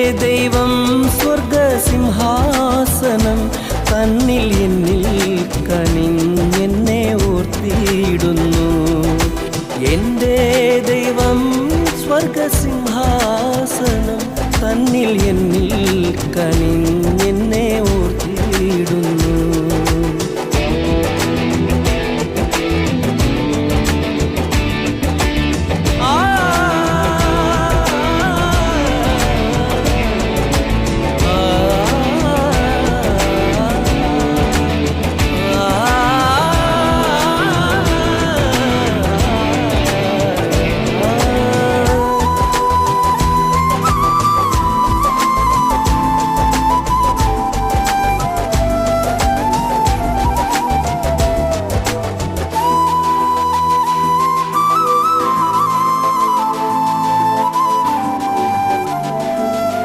ദൈവം സ്വർഗസിംഹാസനം. തന്നിൽ എന്നിൽ കനിഞ്ഞെന്നെ ഓർത്തിയിടുന്നു. എന്റെ ദൈവം സ്വർഗസിംഹാസനം തന്നിൽ എന്നിൽ കനിഞ്ഞെന്നെ